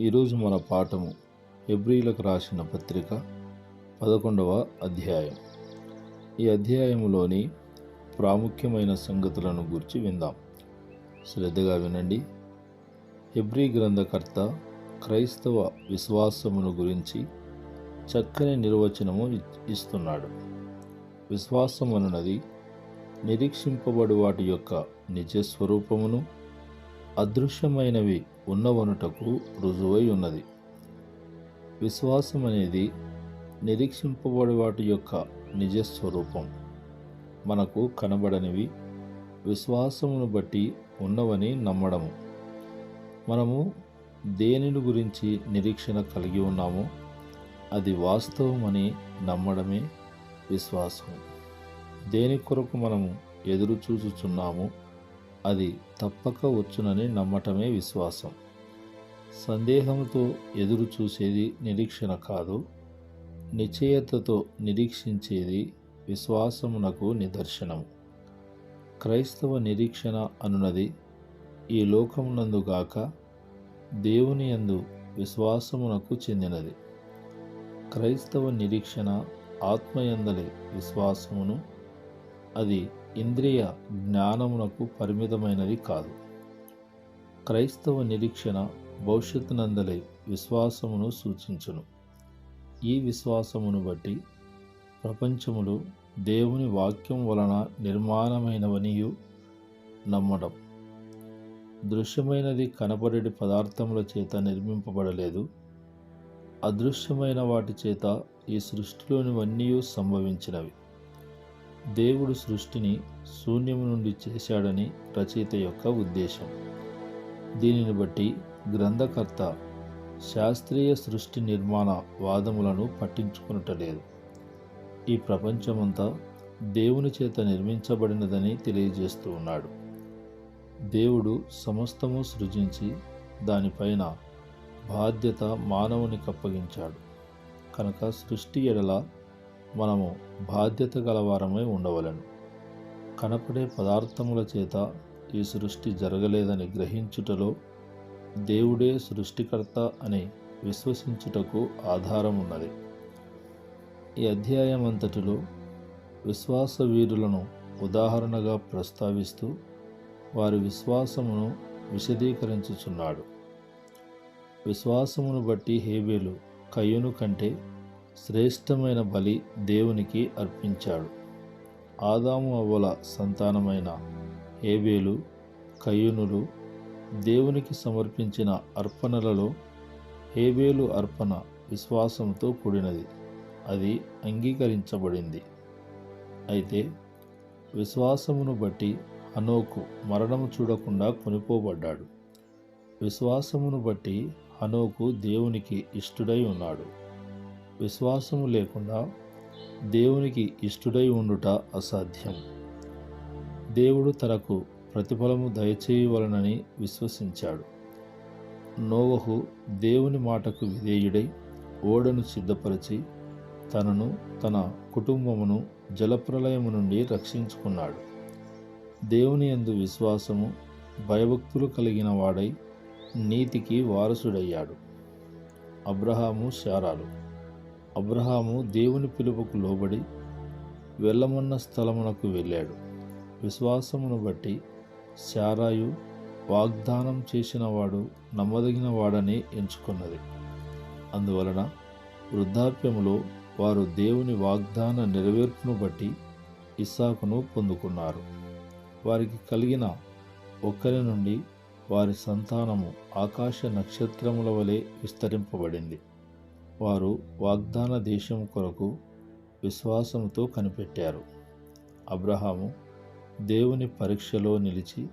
ఈరోజు మన పాఠము ఎబ్రిలకు రాసిన పత్రిక పదకొండవ అధ్యాయం. ఈ అధ్యాయములోని ప్రాముఖ్యమైన సంగతులను గురించి విందాం. శ్రద్ధగా వినండి. హెబ్రీ గ్రంథకర్త క్రైస్తవ విశ్వాసమును గురించి చక్కని నిర్వచనము ఇస్తున్నాడు. విశ్వాసం అనున్నది నిరీక్షింపబడు వాటి యొక్క నిజస్వరూపమును అదృశ్యమైనవి ఉన్నవనుటకు రుజువై ఉన్నది. విశ్వాసం అనేది నిరీక్షింపబడి వాటి యొక్క నిజస్వరూపం. మనకు కనబడనివి విశ్వాసమును బట్టి ఉన్నవని నమ్మడము. మనము దేనిని గురించి నిరీక్షణ కలిగి ఉన్నామో? అది వాస్తవమని నమ్మడమే విశ్వాసం దేని కొరకు మనము ఎదురు చూచుచున్నాము అది తప్పక వచ్చునని నమ్మటమే విశ్వాసం. సందేహంతో ఎదురు చూసేది నిరీక్షణ కాదు. నిశ్చయతతో నిరీక్షించేది విశ్వాసమునకు నిదర్శనం. క్రైస్తవ నిరీక్షణ అనున్నది ఈ లోకమునందుగాక దేవుని యందు విశ్వాసమునకు చెందినది. క్రైస్తవ నిరీక్షణ ఆత్మయందలి విశ్వాసమును అది ఇంద్రియ జ్ఞానమునకు పరిమితమైనది కాదు. క్రైస్తవ నిరీక్షణ భవిష్యత్తునందలి విశ్వాసమును సూచించును. ఈ విశ్వాసమును బట్టి ప్రపంచములు దేవుని వాక్యం వలన నిర్మాణమైనవనియు నమ్మడం. దృశ్యమైనది కనపడేటి పదార్థముల చేత నిర్మింపబడలేదు. అదృశ్యమైన వాటి చేత ఈ సృష్టిలోనివన్నీ సంభవించినవి. దేవుడు సృష్టిని శూన్యము నుండి చేశాడని రచయిత యొక్క ఉద్దేశం. దీనిని బట్టి గ్రంథకర్త శాస్త్రీయ సృష్టి నిర్మాణ వాదములను పట్టించుకునటలేదు. ఈ ప్రపంచమంతా దేవుని చేత నిర్మించబడినదని తెలియజేస్తూ ఉన్నాడు. దేవుడు సమస్తము సృజించి దానిపైన బాధ్యత మానవునికి అప్పగించాడు. కనుక సృష్టి ఎడల మనము బాధ్యత గలవారమై ఉండవలను. కనపడే పదార్థముల చేత ఈ సృష్టి జరగలేదని గ్రహించుటలో దేవుడే సృష్టికర్త అని విశ్వసించుటకు ఆధారం ఉన్నది ఈ అధ్యాయం అంతటిలో విశ్వాస వీరులను ఉదాహరణగా ప్రస్తావిస్తూ వారి విశ్వాసమును విశదీకరించుచున్నాడు. విశ్వాసమును బట్టి హేబేలు కయ్యును కంటే శ్రేష్టమైన బలి దేవునికి అర్పించాడు. ఆదాము అవ్వల సంతానమైన ఏబేలు కయ్యునులు దేవునికి సమర్పించిన అర్పణలలో హేబేలు అర్పణ విశ్వాసంతో కూడినది. అది అంగీకరించబడింది. అయితే విశ్వాసమును బట్టి హనోకు మరణము చూడకుండా కొనిపోబడ్డాడు. విశ్వాసమును బట్టి హనోకు దేవునికి ఇష్టుడై ఉన్నాడు. విశ్వాసము లేకుండా దేవునికి ఇష్టుడై ఉండుట అసాధ్యం. దేవుడు తనకు ప్రతిఫలము దయచేయవలనని విశ్వసించాడు. నోవహు దేవుని మాటకు విధేయుడై ఓడను సిద్ధపరిచి తనను తన కుటుంబమును జలప్రలయము నుండి రక్షించుకున్నాడు. దేవుని యందు విశ్వాసము భయభక్తులు కలిగిన వాడై నీతికి వారసుడయ్యాడు. అబ్రహాము శారాలు అబ్రహాము దేవుని పిలుపుకు లోబడి వెళ్ళమన్న స్థలమునకు వెళ్ళాడు. విశ్వాసమును బట్టి శారాయు వాగ్దానం చేసినవాడు నమ్మదగిన వాడని ఎంచుకున్నది. అందువలన వృద్ధాప్యములో వారు దేవుని వాగ్దాన నెరవేర్పును బట్టి ఇస్సాకును పొందుకున్నారు. వారికి కలిగిన ఒక్కరి నుండి వారి సంతానము ఆకాశ నక్షత్రముల వలె విస్తరింపబడింది. వారు వాగ్దాన దేశం కొరకు విశ్వాసంతో కనిపెట్టారు. అబ్రహాము దేవుని పరీక్షలో నిలిచి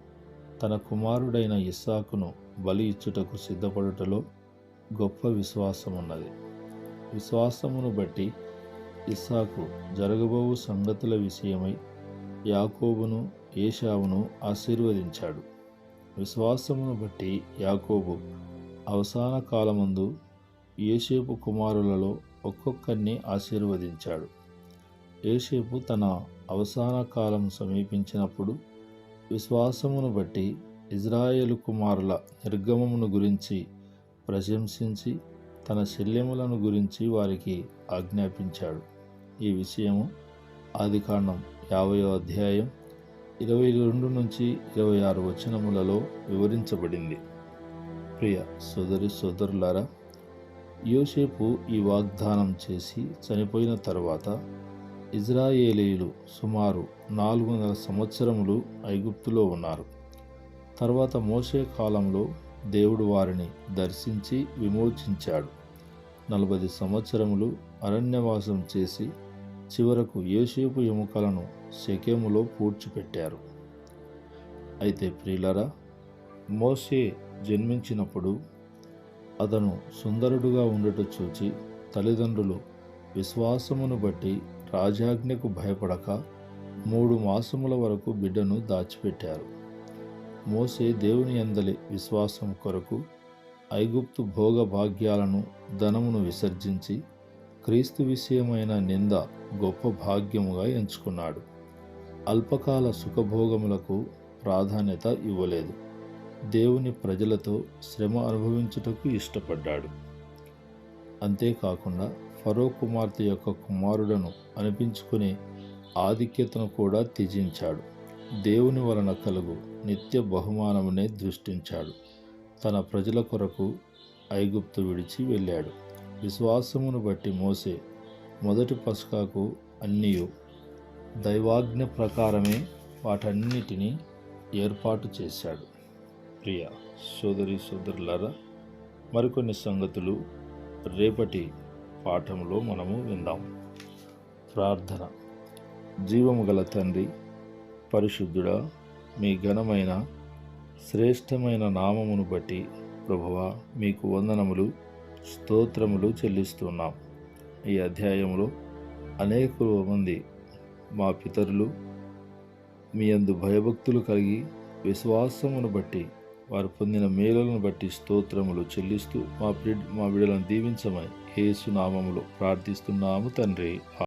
తన కుమారుడైన ఇస్సాకును బలి ఇచ్చుటకు సిద్ధపడుటలో గొప్ప విశ్వాసం ఉన్నది విశ్వాసమును బట్టి ఇస్సాకు జరగబోవు సంగతుల విషయమై యాకోబును ఏషావును ఆశీర్వదించాడు. విశ్వాసమును బట్టి యాకోబు అవసాన కాలమందు ఏసేపు కుమారులలో ఒక్కొక్కరిని ఆశీర్వదించాడు. ఏషేపు తన అవసాన కాలం సమీపించినప్పుడు విశ్వాసమును బట్టి ఇజ్రాయేలు కుమారుల నిర్గమమును గురించి ప్రశంసించి తన శల్యములను గురించి వారికి ఆజ్ఞాపించాడు. ఈ విషయము ఆదికాండం యాభైవ అధ్యాయం ఇరవై రెండు నుంచి ఇరవై ఆరు వచనములలో వివరించబడింది. ప్రియ సోదరి సోదరులారా యోసేపు ఈ వాగ్దానం చేసి చనిపోయిన తర్వాత ఇజ్రాయేలీలు సుమారు నాలుగు వందల సంవత్సరములు ఐగుప్తులో ఉన్నారు. తర్వాత మోసే కాలంలో దేవుడు వారిని దర్శించి విమోచించాడు. నలభై సంవత్సరములు అరణ్యవాసం చేసి చివరకు యోసేపు ఎముకలను శకెములో పూడ్చిపెట్టారు. అయితే ప్రియులరా మోసే జన్మించినప్పుడు అతను సుందరుడుగా ఉండట చూచి తల్లిదండ్రులు విశ్వాసమును బట్టి రాజాజ్ఞకు భయపడక మూడు మాసముల వరకు బిడ్డను దాచిపెట్టారు. మోసే దేవుని అందలి విశ్వాసం కొరకు ఐగుప్తు భోగభాగ్యాలను ధనమును విసర్జించి క్రీస్తు విషయమైన నింద గొప్ప భాగ్యముగా ఎంచుకున్నాడు. అల్పకాల సుఖభోగములకు ప్రాధాన్యత ఇవ్వలేదు. దేవుని ప్రజలతో శ్రమ అనుభవించుటకు ఇష్టపడ్డాడు. అంతేకాకుండా ఫరో కుమార్తె యొక్క కుమారుడను అనిపించుకునే ఆధిక్యతను కూడా త్యజించాడు. దేవుని వలన కలుగు నిత్య బహుమానమునే దృష్టించాడు. తన ప్రజల కొరకు ఐగుప్తు విడిచి వెళ్ళాడు. విశ్వాసమును బట్టి మోసే మొదటి పస్కాకు అన్నీ దైవాజ్ఞ ప్రకారమే వాటన్నిటినీ ఏర్పాటు చేశాడు. ప్రియ సోదరి సోదరులారా మరికొన్ని సంగతులు రేపటి పాఠంలో మనము విందాం. ప్రార్థన. జీవము గల తండ్రి పరిశుద్ధుడా మీ ఘనమైన శ్రేష్టమైన నామమును బట్టి ప్రభువ మీకు వందనములు స్తోత్రములు చెల్లిస్తున్నాం. ఈ అధ్యాయంలో అనేక మంది మా పితరులు మీ అందు భయభక్తులు కలిగి విశ్వాసమును బట్టి వారు పొందిన మేలులను బట్టి స్తోత్రములు చెల్లిస్తూ మా బిడ్ మా బిడ్డలను దీవించమని కేసు నామములు ప్రార్థిస్తున్నాము తండ్రి.